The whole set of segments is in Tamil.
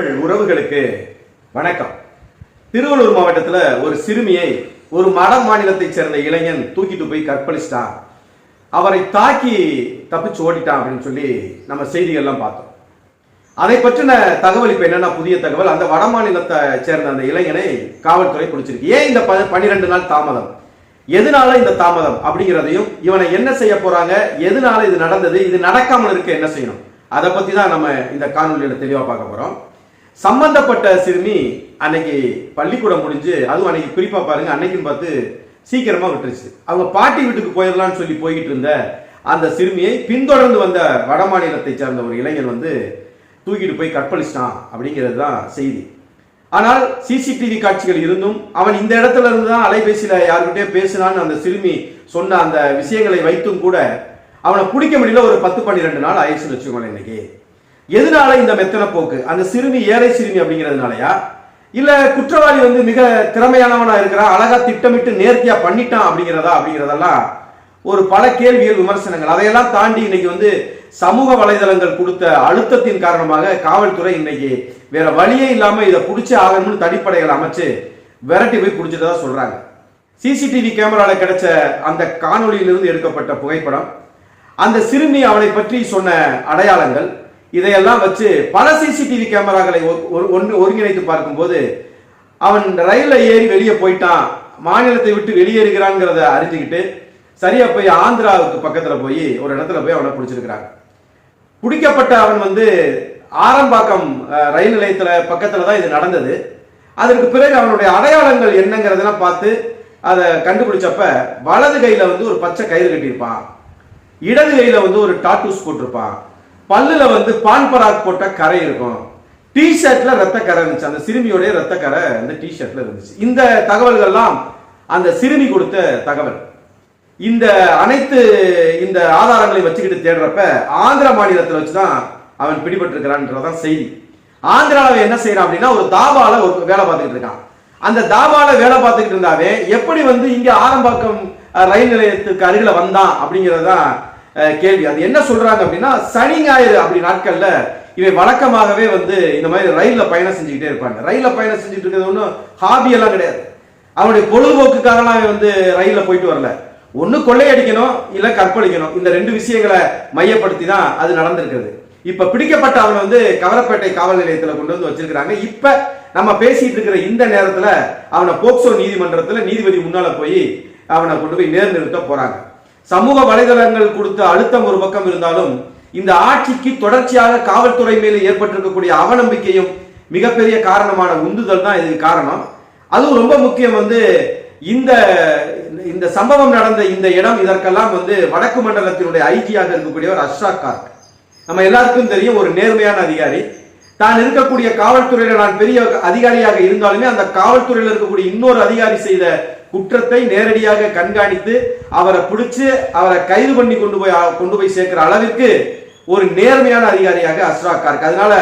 உங்கள் உறவுகளுக்கு வணக்கம். திருவள்ளூர் மாவட்டத்தில் ஒரு சிறுமியை ஒரு மட மாநிலத்தைச் சேர்ந்த இளைஞன் தூக்கிட்டு போய் கற்பழிச்சிட்டான். அவரை தாக்கி தப்பிச்சு ஓடிட்டான் அப்படின்னு சொல்லி நம்ம செய்திகள்லாம் பார்த்தோம். அதை பற்றின தகவல் இப்போ என்னன்னா புதிய தகவல். அந்த வட மாநிலத்தை சேர்ந்த அந்த இளைஞனை காவல்துறை பிடிச்சிருக்கு. ஏன் இந்த ப- பன்னிரெண்டு நாள் தாமதம்? எதனால இந்த தாமதம் அப்படிங்கிறதையும் இவனை என்ன செய்ய போறாங்க? எதனால இது நடந்தது? இது நடக்காமல் இருக்க என்ன செய்யணும்? அதை பத்தி தான் நம்ம இந்த காணொலியில தெளிவா பார்க்க போறோம். சம்பந்தப்பட்ட சிறுமி அன்னைக்கு பள்ளிக்கூடம் முடிஞ்சு அதுவும் அன்னைக்கு குறிப்பாக பாருங்க அன்னைக்குன்னு பார்த்து சீக்கிரமாக விட்டுருச்சு. அவங்க பாட்டி வீட்டுக்கு போயிடலாம்னு சொல்லி போய்கிட்டு இருந்த அந்த சிறுமியை பின்தொடர்ந்து வந்த வட மாநிலத்தை சேர்ந்த ஒரு இளைஞன் வந்து தூக்கிட்டு போய் கற்பழிச்சிட்டான் அப்படிங்கிறது தான் செய்தி. ஆனால் சிசிடிவி காட்சிகள் இருந்தும் அவன் இந்த இடத்துல இருந்து தான் அலைபேசியில் யாருக்கிட்டே பேசினான்னு அந்த சிறுமி சொன்ன அந்த விஷயங்களை வைத்தும் கூட அவனை பிடிக்க முடியல. ஒரு பத்து பன்னிரெண்டு நாள் ஆயிடுச்சுன்னு வச்சுக்கோங்களேன் இன்னைக்கு. எதனால இந்த மெத்தன போக்கு? அந்த சிறுமி ஏழை சிறுமி அப்படிங்கிறதுனாலயா? இல்ல குற்றவாளி வந்து மிக திறமையானவனா இருக்கிறான் அழகா திட்டமிட்டு நேர்த்தியா பண்ணிட்டான் அப்படிங்கிறதா? அப்படிங்கிறதெல்லாம் ஒரு பல கேள்விகள் விமர்சனங்கள். அதையெல்லாம் தாண்டி இன்னைக்கு வந்து சமூக வலைதளங்கள் கொடுத்த அழுத்தத்தின் காரணமாக காவல்துறை இன்னைக்கு வேற வழியே இல்லாம இதை பிடிச்சே ஆகணும்னு தடிப்படைகள் அமைச்சு விரட்டி போய் பிடிச்சதா சொல்றாங்க. சிசிடிவி கேமரால கிடைச்ச அந்த காணொளியிலிருந்து எடுக்கப்பட்ட புகைப்படம். அந்த சிறுமி அவளை பற்றி சொன்ன அடையாளங்கள் இதையெல்லாம் வச்சு பல சிசிடிவி கேமராக்களை ஒ- ஒன்று ஒருங்கிணைத்து பார்க்கும்போது அவன் ரயிலில் ஏறி வெளியே போயிட்டான். மாநிலத்தை விட்டு வெளியேறுகிறான்ங்கிறத அறிஞ்சுக்கிட்டு சரியா போய் ஆந்திராவுக்கு பக்கத்தில் போய் ஒரு இடத்துல போய் அவனை பிடிச்சிருக்கிறாங்க. பிடிக்கப்பட்ட அவன் வந்து ஆரம்பாக்கம் ரயில் நிலையத்தில் பக்கத்தில் தான் இது நடந்தது. அதற்கு பிறகு அவனுடைய அடையாளங்கள் என்னங்கிறதெல்லாம் பார்த்து அதை கண்டுபிடிச்சப்ப வலது கையில் வந்து ஒரு பச்சை கயிறு கட்டியிருப்பான். இடது கையில் வந்து ஒரு டாட்டூஸ் போட்டிருப்பான். பல்லுல வந்து பான் பராக் போட்ட கரை இருக்கும். டி ஷர்ட்ல ரத்த கரை இருந்துச்சு. அந்த சிறுமியோடைய ரத்த கரை அந்த டி ஷர்ட்ல இருந்துச்சு. இந்த தகவல்கள்லாம் அந்த சிறுமி கொடுத்த தகவல். இந்த அனைத்து இந்த ஆதாரங்களை வச்சுக்கிட்டு தேடுறப்ப ஆந்திர மாநிலத்தில் வச்சுதான் அவன் பிடிபட்டிருக்கிறான்றதான் செய்தி. ஆந்திராவில் என்ன செய்யறான் அப்படின்னா ஒரு தாபால ஒரு வேலை பார்த்துக்கிட்டு இருக்கான். அந்த தாபால வேலை பார்த்துக்கிட்டு இருந்தாவே எப்படி வந்து இங்க ஆரம்பாக்கம் ரயில் நிலையத்துக்கு அருகில வந்தான் அப்படிங்கிறது தான் கேள்வி. அது என்ன சொல்றாங்க அப்படின்னா சனி ஞாயிறு அப்படி நாட்கள்ல இவை வழக்கமாகவே வந்து இந்த மாதிரி ரயில்ல பயணம் செஞ்சுக்கிட்டே இருப்பாங்க. ரயில்ல பயணம் செஞ்சுட்டு இருக்கிறது ஒன்றும் ஹாபி எல்லாம் கிடையாது. அவனுடைய பொழுதுபோக்குக்காகலாம் அவன் வந்து ரயில்ல போயிட்டு வரல. ஒன்று கொள்ளையடிக்கணும் இல்ல கற்பழிக்கணும். இந்த ரெண்டு விஷயங்களை மையப்படுத்தி தான் அது நடந்திருக்கிறது. இப்ப பிடிக்கப்பட்ட அவனை வந்து கவரப்பேட்டை காவல் நிலையத்துல கொண்டு வந்து வச்சிருக்கிறாங்க. இப்ப நம்ம பேசிட்டு இருக்கிற இந்த நேரத்துல அவனை போக்சோ நீதிமன்றத்துல நீதிபதி முன்னால போய் அவனை கொண்டு போய் நேர் போறாங்க. சமூக வலைதளங்கள் கொடுத்த அழுத்தம் ஒரு பக்கம் இருந்தாலும் இந்த ஆட்சிக்கு தொடர்ச்சியாக காவல்துறை மேலே ஏற்பட்டிருக்கக்கூடிய அவநம்பிக்கையும் மிகப்பெரிய காரணமான உந்துதல் தான் இதுக்கு காரணம். அதுவும் ரொம்ப முக்கியம் வந்து இந்த இந்த சம்பவம் நடந்த இந்த இடம் இதற்கெல்லாம் வந்து வடக்கு மண்டலத்தினுடைய ஐஜியாக இருக்கக்கூடியவர் அஷ்ராக் கார்க். நம்ம எல்லாருக்கும் தெரியும் ஒரு நேர்மையான அதிகாரி. தான் இருக்கக்கூடிய காவல்துறையில நான் பெரிய அதிகாரியாக இருந்தாலுமே அந்த காவல்துறையில் இருக்கக்கூடிய இன்னொரு அதிகாரி செய்த குற்றத்தை நேரடியாக கண்காணித்து அவரை பிடிச்சு அவரை கைது பண்ணி கொண்டு போய் கொண்டு போய் சேர்க்கிற அளவிற்கு ஒரு நேர்மையான அதிகாரியாக அஸ்ராக்கா இருக்கு. அதனால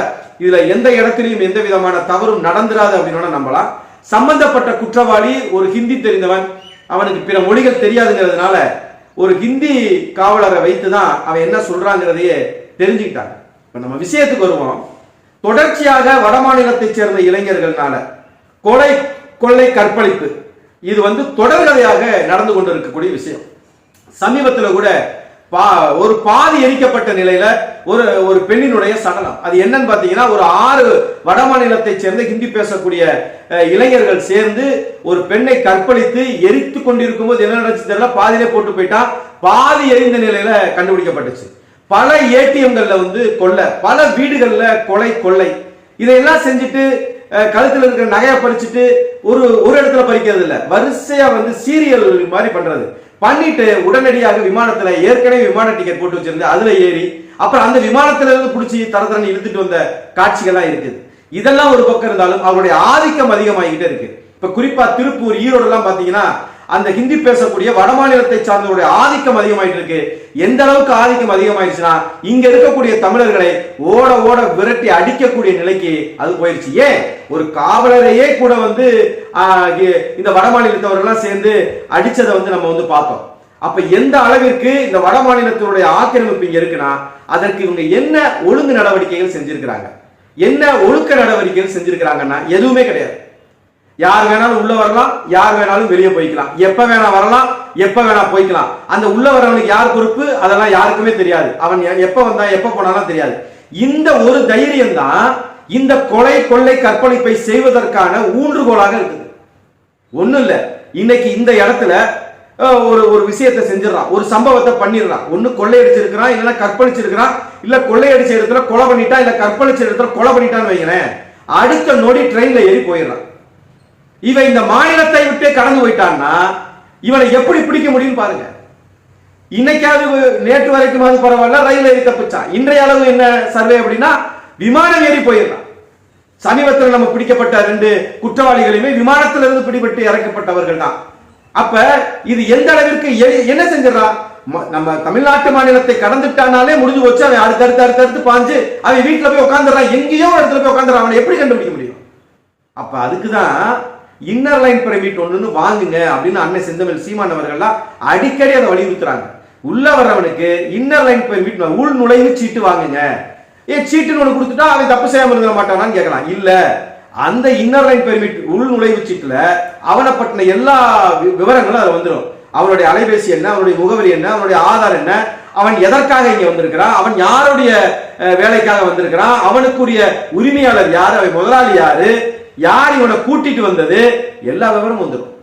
இதுல எந்த இடத்திலையும் எந்த விதமான தவறும் நடந்துராது அப்படின்னு நம்பலாம். சம்பந்தப்பட்ட குற்றவாளி ஒரு ஹிந்தி தெரிந்தவன் அவனுக்கு பிற மொழிகள் தெரியாதுங்கிறதுனால ஒரு ஹிந்தி காவலரை வைத்து தான் அவன் என்ன சொல்றாங்கிறதையே தெரிஞ்சுக்கிட்டாங்க. இப்போ நம்ம விஷயத்துக்கு வருவோம். தொடர்ச்சியாக வடமாநிலத்தைச் சேர்ந்த இளைஞர்கள்னால கொலை கொள்ளை கற்பழிப்பு இது வந்து தொடர்கதையாக நடந்து கொண்டிருக்கக்கூடிய விஷயம். சமீபத்தில் கூட பா ஒரு பாதி எரிக்கப்பட்ட நிலையில ஒரு ஒரு பெண்ணினுடைய சடலம். அது என்னன்னு பார்த்தீங்கன்னா ஒரு ஆறு வட மாநிலத்தை சேர்ந்த ஹிந்தி பேசக்கூடிய இளைஞர்கள் சேர்ந்து ஒரு பெண்ணை கற்பழித்து எரித்து கொண்டிருக்கும் போது என்ன நடந்துச்சு தெரியல? பாதியிலே போட்டு போயிட்டா பாதி எரிந்த நிலையில கண்டுபிடிக்கப்பட்டுச்சு. பல ஏடிஎம்கள்ல வந்து கொள்ளை பல வீடுகள்ல கொலை கொள்ளை. இதையெல்லாம் செஞ்சுட்டு கழுத்தில் இருக்கிற நகையை பறிச்சுட்டு ஒரு ஒரு இடத்துல பறிக்கிறது இல்லை. வரிசையாக வந்து சீரியல் மாதிரி பண்ணுறது பண்ணிட்டு உடனடியாக விமானத்தில் ஏற்கனவே விமான டிக்கெட் போட்டு வச்சிருந்து அதில் ஏறி அப்புறம் அந்த விமானத்துல இருந்து பிடிச்சி தரத்தரன்னு இழுத்துட்டு வந்த காட்சிகள்லாம் இருக்குது. இதெல்லாம் ஒரு பக்கம் இருந்தாலும் அவருடைய ஆதிக்கம் அதிகமாகிக்கிட்டே இருக்கு. இப்போ குறிப்பாக திருப்பூர் ஈரோடுலாம் பார்த்தீங்கன்னா அந்த ஹிந்தி பேசக்கூடிய வட மாநிலத்தை சார்ந்தவருடைய ஆதிக்கம் அதிகமாயிட்டு இருக்கு. எந்த அளவுக்கு ஆதிக்கம் அதிகமாயிடுச்சுன்னா இங்க இருக்கக்கூடிய தமிழர்களை ஓட ஓட விரட்டி அடிக்கக்கூடிய நிலைக்கு அது போயிருச்சு. ஏன்? ஒரு காவலரையே கூட வந்து இந்த வட மாநிலத்தவர்கள்லாம் சேர்ந்து அடிச்சதை வந்து நம்ம வந்து பார்த்தோம். அப்ப எந்த அளவிற்கு இந்த வட மாநிலத்தினுடைய ஆக்கிரமிப்பு இங்க இருக்குன்னா அதற்கு இவங்க என்ன ஒழுங்கு நடவடிக்கைகள் செஞ்சிருக்கிறாங்க? என்ன ஒழுக்க நடவடிக்கைகள் செஞ்சிருக்கிறாங்கன்னா எதுவுமே கிடையாது. யார் வேணாலும் உள்ள வரலாம் யார் வேணாலும் வெளியே போய்க்கலாம். எப்ப வேணா வரலாம் எப்ப வேணா போய்க்கலாம். அந்த உள்ள வரவனுக்கு யார் பொறுப்பு? அதெல்லாம் யாருக்குமே தெரியாது. அவன் எப்ப வந்தா எப்ப போனாலும் தெரியாது. இந்த ஒரு தைரியம் தான் இந்த கொலை கொள்ளை கற்பழிப்பை செய்வதற்கான ஊன்றுகோலாக இருக்குது. ஒண்ணும் இல்ல. இன்னைக்கு இந்த இடத்துல ஒரு ஒரு விஷயத்தை செஞ்சிடறான். ஒரு சம்பவத்தை பண்ணிடுறான். ஒண்ணு கொள்ளையடிச்சிருக்கிறான் இல்லைன்னா கற்பழிச்சிருக்கிறான் இல்ல கொள்ளையடிச்ச இடத்துல கொலை பண்ணிட்டா இல்ல கற்பழிச்ச இடத்துல கொலை பண்ணிட்டான்னு வைங்களேன் அடுத்த நொடி ட்ரெயின்ல ஏறி போயிடுறான். இவன் இந்த மாநிலத்தை விட்டே கடந்து போயிட்டான்னா இவனை எப்படி பிடிக்க முடியும் பாருங்க. இன்னைக்காவது நேற்று வரைக்கும் பரவாயில்ல ரயில் ஏறி தப்பிச்சான் இன்றைய அளவு என்ன சர்வே அப்படின்னா விமானம் ஏறி போயிடுறான். சமீபத்தில் நம்ம பிடிக்கப்பட்ட ரெண்டு குற்றவாளிகளையுமே விமானத்திலிருந்து பிடிபட்டு இறக்கப்பட்டவர்கள் தான். அப்ப இது எந்த அளவிற்கு என்ன செஞ்சிடறான் ம- நம்ம தமிழ்நாட்டு மாநிலத்தை கடந்துட்டானாலே முடிஞ்சு போச்சு அவன் அடுத்து அடுத்து அடுத்து அடுத்து பாஞ்சு அவன் வீட்டில் போய் உட்காந்துறான் எங்கேயோ ஒரு இடத்துல போய் உட்காந்துறான் அவனை எப்படி கண்டுபிடிக்க முடியும்? அப்ப அதுக்கு தான் இன்னர் லைன் பெர்மிட் ஒன்றுன்னு வாங்குங்க அப்படின்னு அன்னை செந்தமிழ் சீமான் அவர்கள்லாம் அடிக்கடி அதை வலியுறுத்துறாங்க. உள்ள வர்றவனுக்கு இன்னர் லைன் பெர்மிட் உள் நுழைவு சீட்டு வாங்குங்க. ஏன் சீட்டுன்னு ஒன்று கொடுத்துட்டா அவன் தப்பு செய்யாம இருக்க மாட்டானான்னு கேட்கலாம். இல்ல அந்த இன்னர் லைன் பெர்மிட் உள் நுழைவு சீட்டுல அவனை பற்றின எல்லா வி- விவரங்களும் அதுல வந்துடும் அவனுடைய அலைபேசி என்ன அவனுடைய முகவரி என்ன அவனுடைய ஆதார் என்ன அவன் எதற்காக இங்க வந்திருக்கிறான் அவன் யாருடைய வேலைக்காக வந்திருக்கிறான் அவனுக்குரிய உரிமையாளர் யாரு அவன் முதலாளி யாரு யார் இவனை கூட்டிட்டு வந்தது? எல்லா விவரமும் வந்துடும்.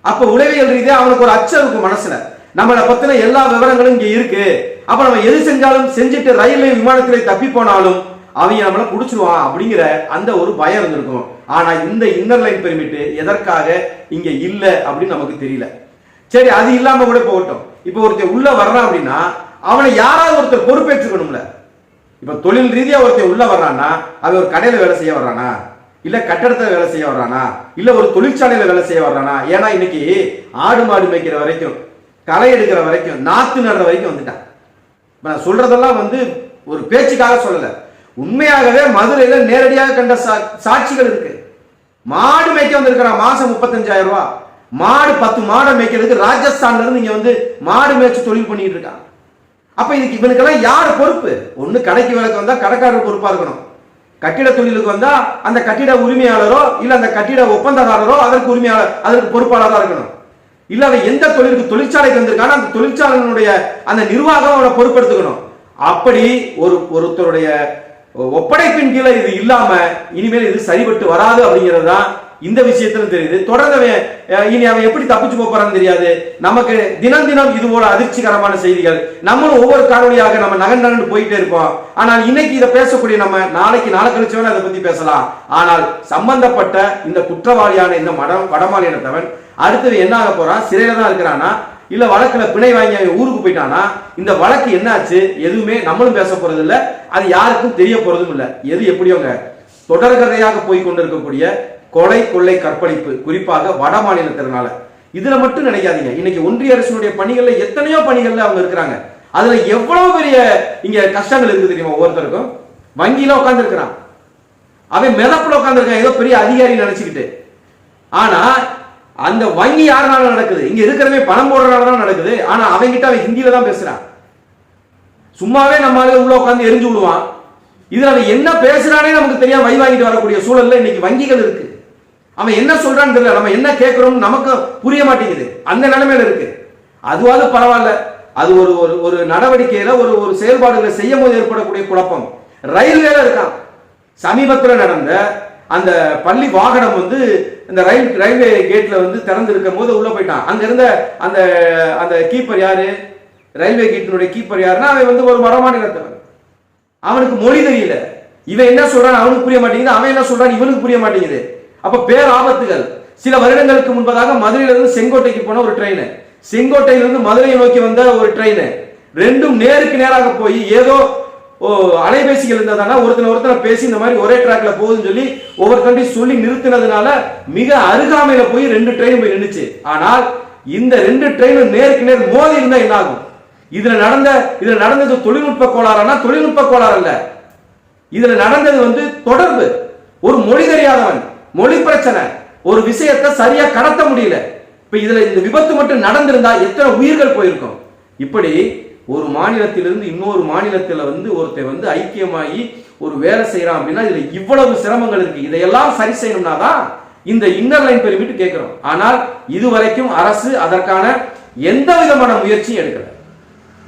அப்ப உளவியல் ரீதியா அவனுக்கு ஒரு அச்சம் இருக்கும் மனசுல. நம்மளை பத்தின எல்லா விவரங்களும் இங்க இருக்கு. அப்ப நம்ம எது செஞ்சாலும் செஞ்சுட்டு ரயில்வே விமானத்திலே தப்பி போனாலும் அவங்க நம்மள குடிச்சிருவான் அப்படிங்கிற அந்த ஒரு பயம் இருந்திருக்கும். ஆனா இந்த இன்னர் லைன் பெர்மிட் எதற்காக இங்க இல்ல அப்படின்னு நமக்கு தெரியல. சரி அது இல்லாம கூட போகட்டும். இப்ப ஒருத்தர் உள்ள வர்றான் அப்படின்னா அவனை யாராவது ஒருத்தர் பொறுப்பேற்றுக்கணும்ல. இப்ப தொழில் ரீதியா ஒருத்தர் உள்ள வர்றான்னா அது ஒரு கடையில வேலை செய்ய வர்றானா? இல்ல கட்டடத்துல வேலை செய்ய வர்றானா? இல்ல ஒரு தொழிற்சாலையில வேலை செய்ய வர்றானா? ஏன்னா இன்னைக்கு ஆடு மாடு மேய்க்கிற வரைக்கும் களை எடுக்கிற வரைக்கும் நாத்து நடுற வரைக்கும் வந்துட்டான். நான் சொல்றதெல்லாம் வந்து ஒரு பேச்சுக்காக சொல்லல. உண்மையாகவே மதுரையில நேரடியாக கண்ட சா- சாட்சிகள் இருக்கு. மாடு மேய்க்க வந்திருக்கிறான் மாசம் முப்பத்தஞ்சாயிரம் ரூபா. மாடு பத்து மாடை மேய்க்கிறதுக்கு ராஜஸ்தான்ல இருந்து இங்க வந்து மாடு மேய்ச்சி தொழில் பண்ணிட்டு இருக்கான். அப்ப இதுக்கு இவனுக்கெல்லாம் யார் பொறுப்பு? ஒண்ணு கடைக்கு விளக்கு வந்தா கடைக்காரர் பொறுப்பா இருக்கணும். கட்டிட தொழிலுக்கு வந்தா அந்த கட்டிட உரிமையாளரோ இல்ல அந்த கட்டிட ஒப்பந்தக்காரரோ அதற்கு உரிமையாளர் அதற்கு பொறுப்பாளராக இருக்கணும். இல்ல அவன் எந்த தொழிலுக்கு தொழிற்சாலைக்கு வந்திருக்கானோ அந்த தொழிற்சாலையினுடைய அந்த நிர்வாகம் அவனை பொறுப்பெடுத்துக்கணும். அப்படி ஒரு ஒருத்தருடைய ஒப்படைப்பின் கீழே இது இல்லாம இனிமேல் இது சரிபட்டு வராது அப்படிங்கிறது தான் இந்த விஷயத்துல தெரியுது. தொடர்ந்து இனி அவன் எப்படி தப்பிச்சு போறான்னு தெரியாது. நமக்கு தினம் தினம் இது போல அதிர்ச்சிகரமான செய்திகள். நம்மளும் ஒவ்வொரு காணொலியாக நம்ம நகன் நகண்டு போயிட்டே இருக்கோம் ஆனால் இன்னைக்கு இதை பேசக்கூடிய நம்ம நாளைக்கு நாளை கழிச்சு வேணா அதை பத்தி பேசலாம். ஆனால் சம்பந்தப்பட்ட இந்த குற்றவாளியான இந்த மட வடமாநிலத்தவன் அடுத்தது என்ன ஆக போறான்? சிறையில தான் இருக்கிறானா? இல்ல வழக்குல பிணை வாங்கி அவன் ஊருக்கு போயிட்டானா? இந்த வழக்கு என்னாச்சு? எதுவுமே நம்மளும் பேச போறது இல்ல அது யாருக்கும் தெரிய போறதும் இல்ல. எது எப்படியோங்க தொடர்கதையாக போய் கொண்டிருக்கக்கூடிய கொலை கொள்ளை கற்பழிப்பு குறிப்பாக வட மாநிலத்தினால. இதுல மட்டும் நினைக்காதீங்க. இன்னைக்கு ஒன்றிய அரசினுடைய பணிகள்ல எத்தனையோ பணிகள்ல அவங்க இருக்கிறாங்க. அதுல எவ்வளவு பெரிய இங்க கஷ்டங்கள் இருக்கு தெரியுமா ஒவ்வொருத்தருக்கும்? வங்கியில உட்கார்ந்து இருக்கிறான் அவன் மிதப்புல உட்கார்ந்துருக்கான். ஏதோ பெரிய அதிகாரி நினைச்சுக்கிட்டு. ஆனா அந்த வங்கி யாருனால நடக்குது? இங்க இருக்கிறவன் பணம் போடுறதுனால தான் நடக்குது. ஆனா அவன்கிட்ட அவன் ஹிந்தியில தான் பேசுறான். சும்மாவே நம்ம உள்ள உட்காந்து எரிஞ்சு விடுவான். இதுல அவன் என்ன பேசுறானே நமக்கு தெரியாம வை வாங்கிட்டு வரக்கூடிய சூழல்ல இன்னைக்கு வங்கிகள் இருக்கு. அவன் என்ன சொல்றான்னு தெரியல. நம்ம என்ன கேட்கிறோம் நமக்கு புரிய மாட்டேங்குது. அந்த நிலைமையில இருக்கு. அதுவாது பரவாயில்ல. அது ஒரு ஒரு ஒரு நடவடிக்கையில ஒரு ஒரு செயல்பாடுகளை செய்யும் போது ஏற்படக்கூடிய குழப்பம். ரயில்வேல இருக்கான். சமீபத்தில் நடந்த அந்த பள்ளி வாகனம் வந்து இந்த ரயில் ரயில்வே கேட்ல வந்து திறந்து இருக்கும் போது உள்ள போயிட்டான். அங்க இருந்த அந்த அந்த கீப்பர் யாரு? ரயில்வே கேட்டினுடைய கீப்பர் யாருன்னா அவன் வந்து ஒரு வடமாநிலத்தவன் அவனுக்கு மொழி தெரியல. இவன் என்ன சொல்றான் அவனுக்கு புரிய மாட்டேங்குது. அவன் என்ன சொல்றான் இவனுக்கு புரிய மாட்டேங்குது. அப்ப பேர் ஆபத்துகள் சில வருடங்களுக்கு முன்பதாக மதுரையிலிருந்து செங்கோட்டைக்கு போன ஒரு ட்ரெயின் செங்கோட்டையிலிருந்து மதுரையை நோக்கி வந்த ஒரு ட்ரெயின் ரெண்டும் நேருக்கு நேராக போய் ஏதோ ஓ அலைபேசிகள் இருந்ததானா ஒருத்தனை ஒருத்தனை பேசி இந்த மாதிரி ஒரே ட்ராக்ல போகுதுன்னு சொல்லி ஒவ்வொருத்தண்டி சொல்லி நிறுத்தினதுனால மிக அருகாமையில போய் ரெண்டு ட்ரெயின் போய் நின்றுச்சு ஆனால் இந்த ரெண்டு ட்ரெயினும் நேருக்கு நேர் மோதி இருந்தா என்ன ஆகும்? இதுல நடந்த இதுல நடந்தது தொழில்நுட்ப கோளாறுனா? தொழில்நுட்ப கோளாறு அல்ல. இதுல நடந்தது வந்து தொடர்பு. ஒரு மொழி தெரியாதவன். மொழி பிரச்சனை. ஒரு விஷயத்தை சரியா கடத்த முடியல. இப்ப இதுல இந்த விபத்து மட்டும் நடந்திருந்தா எத்தனை உயிர்கள் போயிருக்கும்? இப்படி ஒரு மாநிலத்திலிருந்து இன்னொரு மாநிலத்துல வந்து ஒருத்தர் வந்து ஐக்கியமாகி ஒரு வேலை செய்யறான் அப்படின்னா இதுல இவ்வளவு சிரமங்கள் இருக்கு. இதையெல்லாம் சரி செய்யணும்னா தான் இந்த இன்னர் லைன் பெர்மிட் கேட்கிறோம் ஆனால் இதுவரைக்கும் அரசு அதற்கான எந்த விதமான முயற்சியும் எடுக்கல.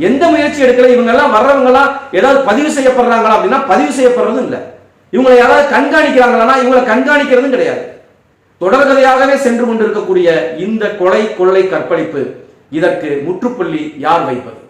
எந்த முயற்சி எடுக்கல. இவங்க எல்லாம் வர்றவங்க எல்லாம் ஏதாவது பதிவு செய்யப்படுறாங்களா அப்படின்னா பதிவு செய்யப்படுறதும் இல்லை. இவங்களை யாராவது கண்காணிக்கிறாங்களா இவங்களை கண்காணிக்கிறதும் கிடையாது. தொடர்கதையாகவே சென்று கொண்டிருக்கக்கூடிய இந்த கொலை கொள்ளை கற்பழிப்பு இதற்கு முற்றுப்புள்ளி யார் வைப்பது?